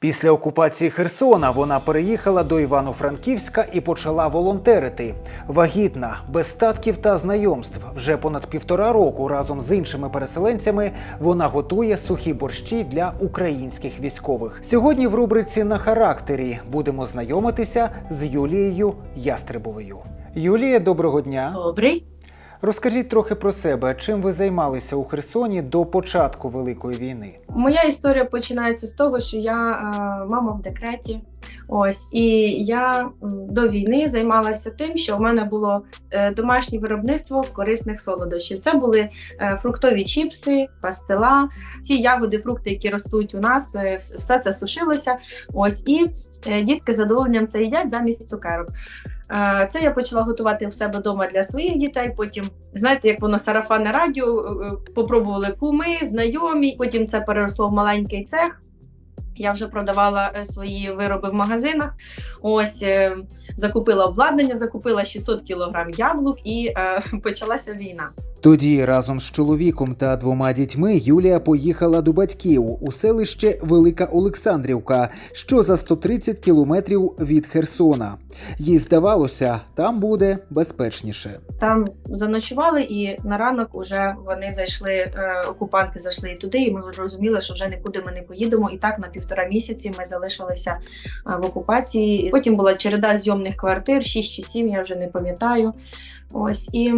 Після окупації Херсона вона переїхала до Івано-Франківська і почала волонтерити. Вагітна, без статків та знайомств. Вже понад півтора року разом з іншими переселенцями вона готує сухі борщі для українських військових. Сьогодні в рубриці на характері будемо знайомитися з Юлією Ястребовою. Юлія, доброго дня. Добрий. Розкажіть трохи про себе, чим ви займалися у Херсоні до початку Великої війни. Моя історія починається з того, що я е, мама в декреті. Ось і я до війни займалася тим, що в мене було е, домашнє виробництво корисних солодощів. Це були е, фруктові чіпси, пастила, ці ягоди, фрукти, які ростуть у нас, все це сушилося. Ось і дітки з задоволенням це їдять замість цукерок. Це я почала готувати в себе вдома для своїх дітей. Потім, знаєте, як воно сарафане радіо, е, е, попробували куми, знайомі. Потім це переросло в маленький цех. Я вже продавала е, свої вироби в магазинах. Ось закупила обладнання, закупила 600 кілограм яблук і е, почалася війна. Тоді разом з чоловіком та двома дітьми Юлія поїхала до батьків у селище Велика Олександрівка, що за 130 кілометрів від Херсона. Їй здавалося, там буде безпечніше. Там заночували, і на ранок вже вони зайшли, е, окупанти зайшли і туди, і ми розуміли, що вже нікуди ми не поїдемо. І так на півтора місяці ми залишилися е, в окупації. Потім була череда зйомних квартир, 6 чи 7, я вже не пам'ятаю. Ось і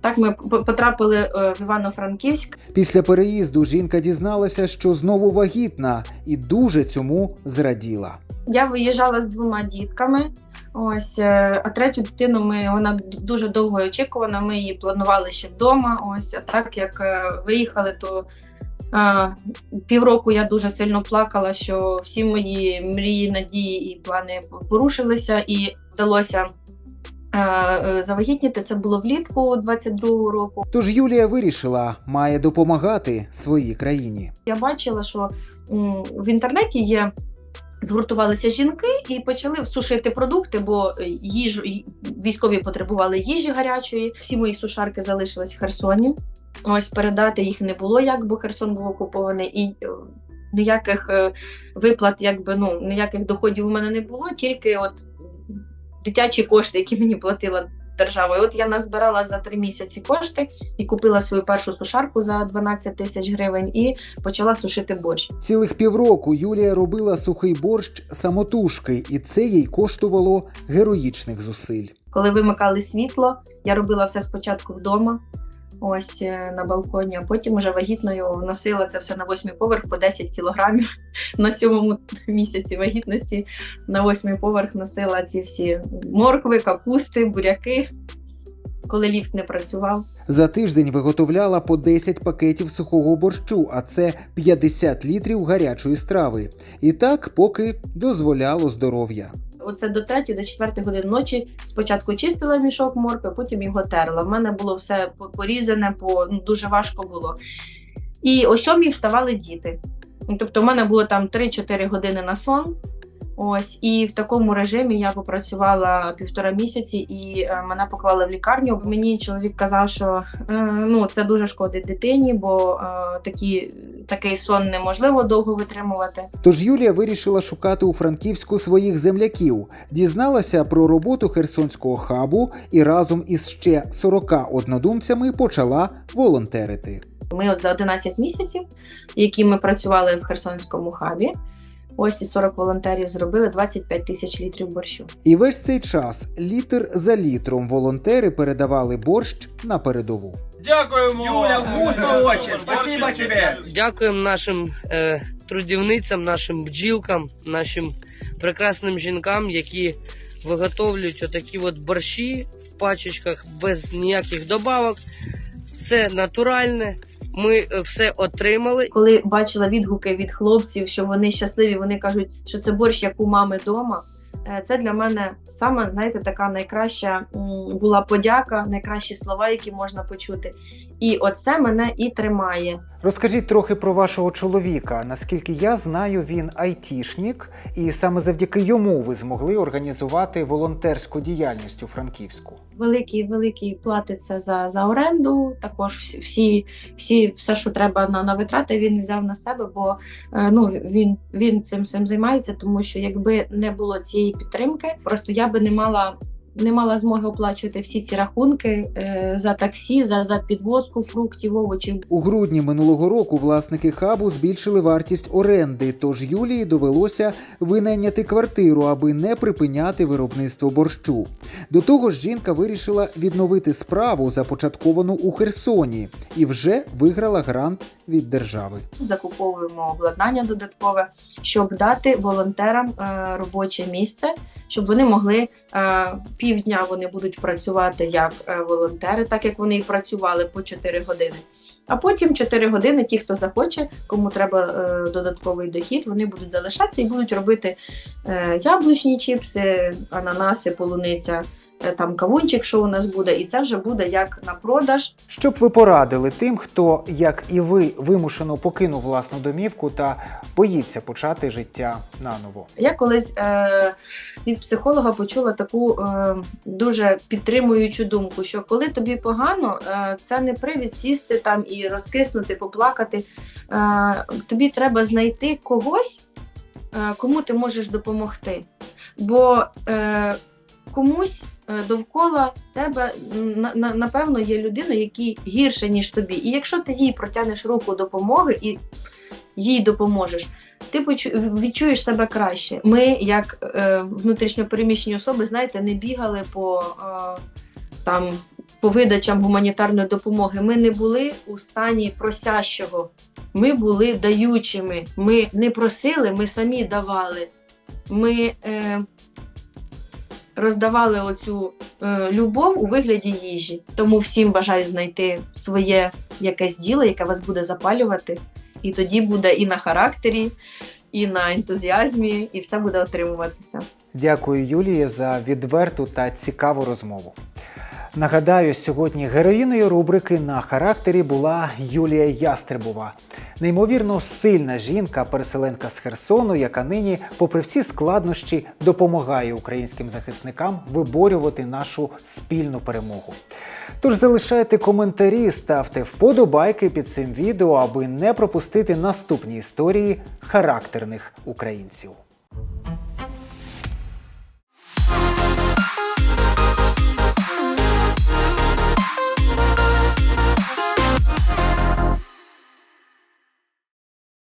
так ми потрапили е, в Івано-Франківськ. Після переїзду жінка дізналася, що знову вагітна, і дуже цьому зраділа. Я виїжджала з двома дітками. Ось, е, а третю дитину ми вона дуже довго очікувана. Ми її планували ще вдома. Ось, а так як е, виїхали, то е, півроку я дуже сильно плакала, що всі мої мрії, надії і плани порушилися, і вдалося завагітніти. Це було влітку 22-го року. Тож Юлія вирішила, має допомагати своїй країні. Я бачила, що в інтернеті є. Згуртувалися жінки і почали сушити продукти, бо е, їжу військові потребували їжі гарячої. Всі мої сушарки залишились в Херсоні. Ось передати їх не було, як бо Херсон був окупований, і е, ніяких е, виплат, якби ну ніяких доходів у мене не було, тільки от дитячі кошти, які мені платила держава. І от я назбирала за три місяці кошти і купила свою першу сушарку за 12 тисяч гривень і почала сушити борщ. Цілих півроку Юлія робила сухий борщ самотужки, і це їй коштувало героїчних зусиль. Коли вимикали світло, я робила все спочатку вдома. Ось е, на балконі, а потім уже вагітною носила це все на восьмий поверх по 10 кілограмів. На сьомому місяці вагітності на восьмий поверх носила ці всі моркви, капусти, буряки, коли ліфт не працював. За тиждень виготовляла по 10 пакетів сухого борщу, а це 50 літрів гарячої страви. І так, поки дозволяло здоров'я. Оце до 3 до 4 години ночі спочатку чистила мішок моркви, потім його терла. В мене було все порізане, по ну, дуже важко було. І о 7 вставали діти. Тобто, в мене було там 3-4 години на сон. Ось, і в такому режимі я попрацювала півтора місяці, і е, мене поклали в лікарню. Мені чоловік казав, що е, ну це дуже шкодить дитині, бо е, такі, такий сон неможливо довго витримувати. Тож Юлія вирішила шукати у Франківську своїх земляків, дізналася про роботу херсонського хабу і разом із ще 40 однодумцями почала волонтерити. Ми от за 11 місяців, які ми працювали в Херсонському хабі, ось і 40 волонтерів зробили 25 тисяч літрів борщу. І весь цей час, літр за літром, волонтери передавали борщ на передову. Дякуємо! Юля, вкусно очень! Спасибо тебе! Дякуємо нашим е, трудівницям, нашим бджілкам, нашим прекрасним жінкам, які виготовлюють отакі от борщі в пачечках без ніяких добавок. Це натуральне. Ми е, все отримали. Коли бачила відгуки від хлопців, що вони щасливі, вони кажуть, що це борщ, як у мами вдома. Це для мене саме знаєте, така найкраща була подяка, найкращі слова, які можна почути. І оце мене і тримає. Розкажіть трохи про вашого чоловіка. Наскільки я знаю, він айтішник, і саме завдяки йому ви змогли організувати волонтерську діяльність у Франківську. Великий великий платиться за, за оренду. Також всі, всі, всі все, що треба на, на витрати, він взяв на себе, бо е, ну він, він цим цим займається, тому що якби не було цієї підтримки, просто я би не мала. Не мала змоги оплачувати всі ці рахунки е, за таксі, за, за підвозку фруктів, овочів. У грудні минулого року власники хабу збільшили вартість оренди, тож Юлії довелося винайняти квартиру, аби не припиняти виробництво борщу. До того ж, жінка вирішила відновити справу, започатковану у Херсоні, і вже виграла грант від держави. закуповуємо обладнання додаткове, щоб дати волонтерам е, робоче місце, щоб вони могли е, півдня вони будуть працювати як е, волонтери, так як вони і працювали по 4 години. А потім 4 години ті, хто захоче, кому треба е, додатковий дохід, вони будуть залишатися і будуть робити яблучні чіпси, ананаси, полуниця, там кавунчик, що у нас буде, і це вже буде як на продаж. Щоб ви порадили тим, хто, як і ви, вимушено покинув власну домівку та боїться почати життя наново. Я колись е, від психолога почула таку е, дуже підтримуючу думку, що коли тобі погано, е, це не привід сісти там і розкиснути, поплакати. Е, тобі треба знайти когось, е, кому ти можеш допомогти. Бо е, комусь е, довкола тебе на, на, напевно є людина, які гірше, ніж тобі. І якщо ти їй протягнеш руку допомоги і їй допоможеш, ти відчуєш себе краще. Ми, як е, внутрішньопереміщені особи, знаєте, не бігали по е, там. По видачам гуманітарної допомоги ми не були у стані просящого, ми були даючими. Ми не просили, ми самі давали. Ми е, роздавали оцю е, любов у вигляді їжі. Тому всім бажаю знайти своє якесь діло, яке вас буде запалювати. І тоді буде і на характері, і на ентузіазмі, і все буде отримуватися. Дякую, Юлії, за відверту та цікаву розмову. Нагадаю, сьогодні героїною рубрики на характері була Юлія Ястребова. Неймовірно сильна жінка, переселенка з Херсону, яка нині, попри всі складнощі, допомагає українським захисникам виборювати нашу спільну перемогу. Тож залишайте коментарі, ставте вподобайки під цим відео, аби не пропустити наступні історії характерних українців.